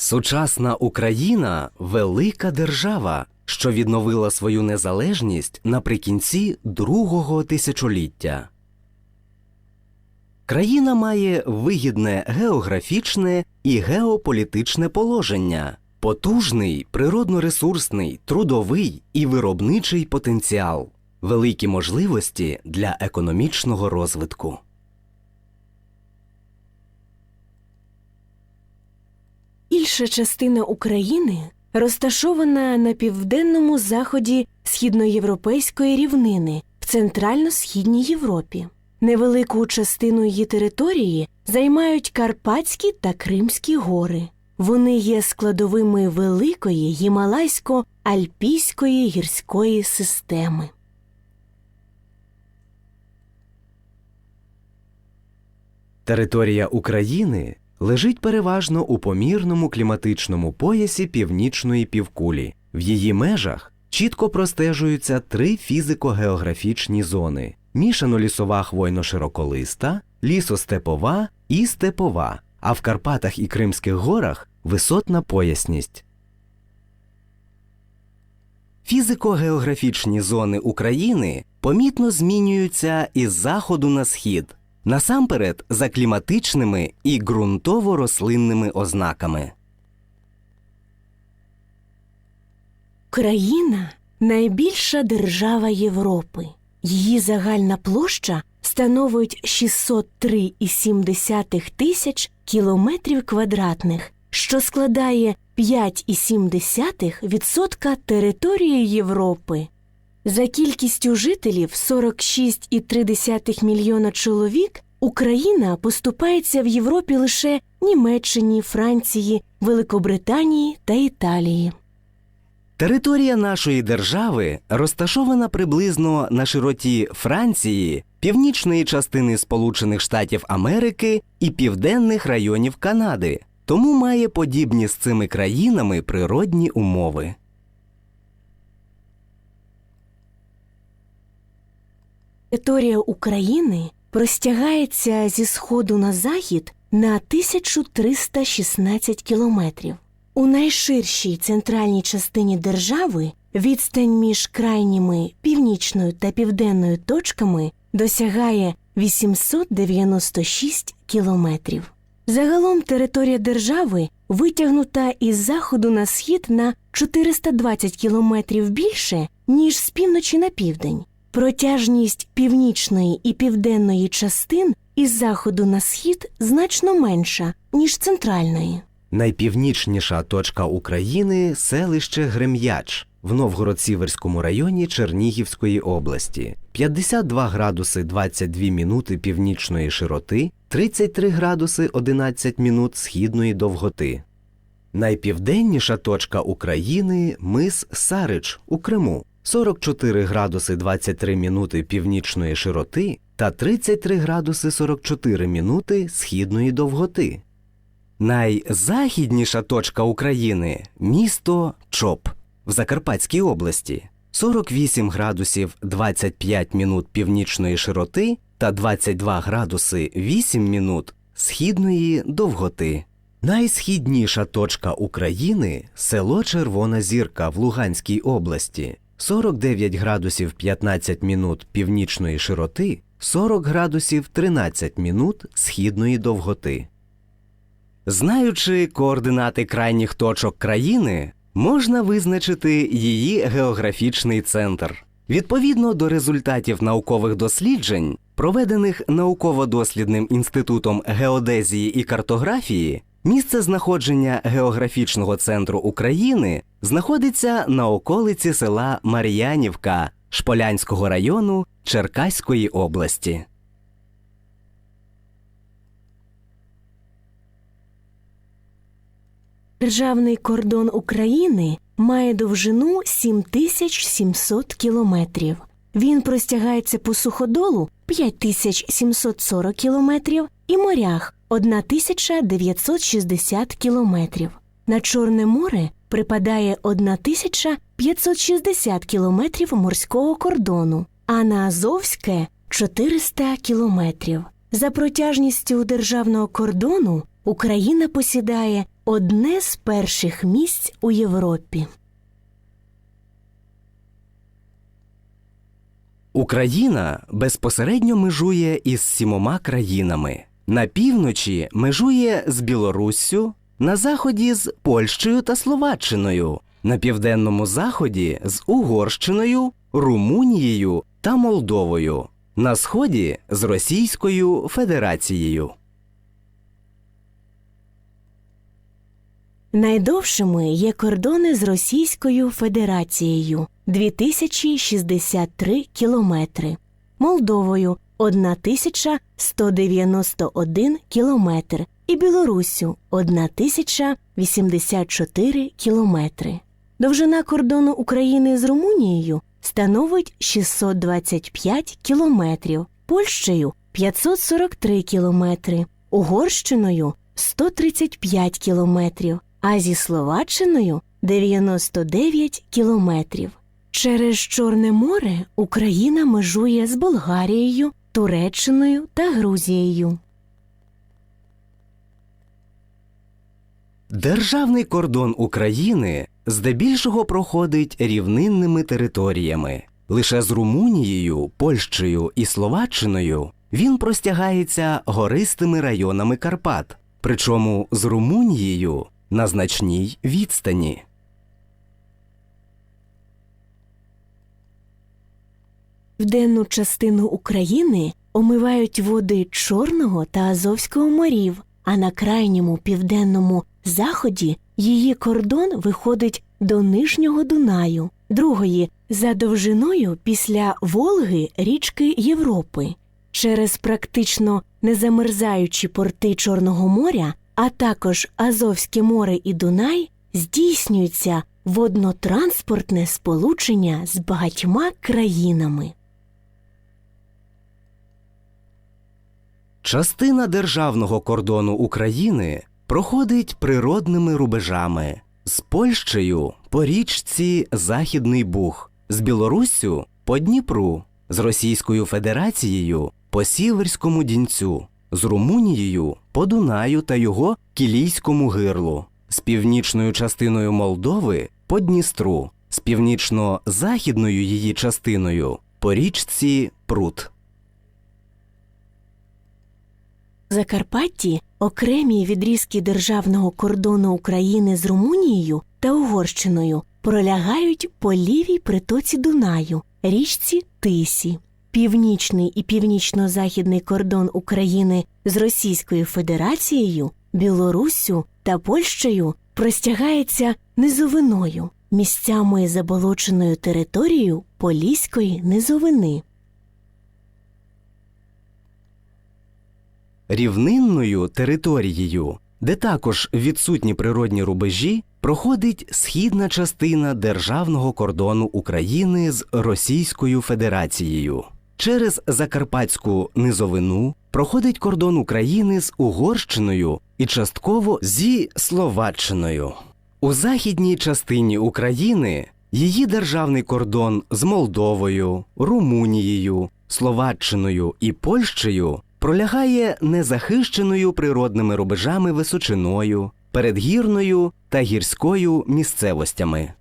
Сучасна Україна велика держава, що відновила свою незалежність наприкінці другого тисячоліття. Країна має вигідне географічне і геополітичне положення, потужний природно-ресурсний, трудовий і виробничий потенціал, великі можливості для економічного розвитку. Більша частина України розташована на південному заході східноєвропейської рівнини в центрально-східній Європі. Невелику частину її території займають Карпатські та Кримські гори. Вони є складовими великої гімалайсько-альпійської гірської системи. Територія України лежить переважно у помірному кліматичному поясі північної півкулі. В її межах чітко простежуються три фізико-географічні зони: мішано-лісова хвойно-широколиста, лісостепова і степова, а в Карпатах і Кримських горах висотна поясність. Фізико-географічні зони України помітно змінюються із заходу на схід, насамперед за кліматичними і ґрунтово-рослинними ознаками. Україна найбільша держава Європи. Її загальна площа становить 603,7 тисяч кілометрів квадратних, що складає 5,7% території Європи. За кількістю жителів 46,3 мільйона чоловік Україна поступається в Європі лише Німеччині, Франції, Великобританії та Італії. Територія нашої держави розташована приблизно на широті Франції, північної частини Сполучених Штатів Америки і південних районів Канади, тому має подібні з цими країнами природні умови. Територія України простягається зі сходу на захід на 1316 кілометрів. У найширшій центральній частині держави відстань між крайніми північною та південною точками досягає 896 кілометрів. Загалом територія держави витягнута із заходу на схід на 420 кілометрів більше, ніж з півночі на південь. Протяжність північної і південної частин із заходу на схід значно менша, ніж центральної. Найпівнічніша точка України селище Грем'яч в Новгород-Сіверському районі Чернігівської області, 52 градуси 22 минути північної широти, 33 градуси 11 минут східної довготи. Найпівденніша точка України мис Сарич у Криму, 44 градуси 23 минути північної широти та 33 градуси 44 минути східної довготи. Найзахідніша точка України місто Чоп в Закарпатській області 48 градусів 25 минут північної широти та 22 градуси 8 минут східної довготи. Найсхідніша точка України село Червона Зірка в Луганській області 49 градусів 15 минут північної широти, 40 градусів 13 минут східної довготи. Знаючи координати крайніх точок країни, можна визначити її географічний центр. Відповідно до результатів наукових досліджень, проведених науково-дослідним інститутом геодезії і картографії, місце знаходження географічного центру України знаходиться на околиці села Мар'янівка Шполянського району Черкаської області. Державний кордон України має довжину 7700 кілометрів. Він простягається по суходолу 5740 кілометрів і морях 1960 кілометрів. На Чорне море припадає 1560 кілометрів морського кордону, а на Азовське 400 кілометрів. За протяжністю державного кордону Україна посідає одне з перших місць у Європі. Україна безпосередньо межує із сімома країнами. На півночі межує з Білоруссю, на заході з Польщею та Словаччиною, на південному заході з Угорщиною, Румунією та Молдовою, на сході з Російською Федерацією. Найдовшими є кордони з Російською Федерацією 2063 кілометри, Молдовою 1191 кілометр і Білоруссю 1084 кілометри. Довжина кордону України з Румунією становить 625 кілометрів, Польщею 543 кілометри, Угорщиною 135 кілометрів, а зі Словаччиною 99 кілометрів. Через Чорне море Україна межує з Болгарією, Туреччиною та Грузією. Державний кордон України здебільшого проходить рівнинними територіями. Лише з Румунією, Польщею і Словаччиною він простягається гористими районами Карпат, причому з Румунією на значній відстані. В денну частину України омивають води Чорного та Азовського морів, а на крайньому південному заході її кордон виходить до Нижнього Дунаю, другої за довжиною після Волги річки Європи. Через практично незамерзаючі порти Чорного моря, а також Азовське море і Дунай здійснюється воднотранспортне сполучення з багатьма країнами. Частина державного кордону України проходить природними рубежами з Польщею по річці Західний Буг, з Білоруссю по Дніпру, з Російською Федерацією по Сіверському Дінцю, з Румунією по Дунаю та його Кілійському гирлу, з північною частиною Молдови по Дністру, з північно-західною її частиною по річці Прут. В Закарпатті окремі відрізки державного кордону України з Румунією та Угорщиною пролягають по лівій притоці Дунаю, річці Тисі. Північний і північно-західний кордон України з Російською Федерацією, Білоруссю та Польщею простягається низовиною, місцями заболоченою територією Поліської низовини. Рівнинною територією, де також відсутні природні рубежі, проходить східна частина державного кордону України з Російською Федерацією. Через Закарпатську низовину проходить кордон України з Угорщиною і частково зі Словаччиною. У західній частині України її державний кордон з Молдовою, Румунією, Словаччиною і Польщею пролягає незахищеною природними рубежами височиною, передгірною та гірською місцевостями.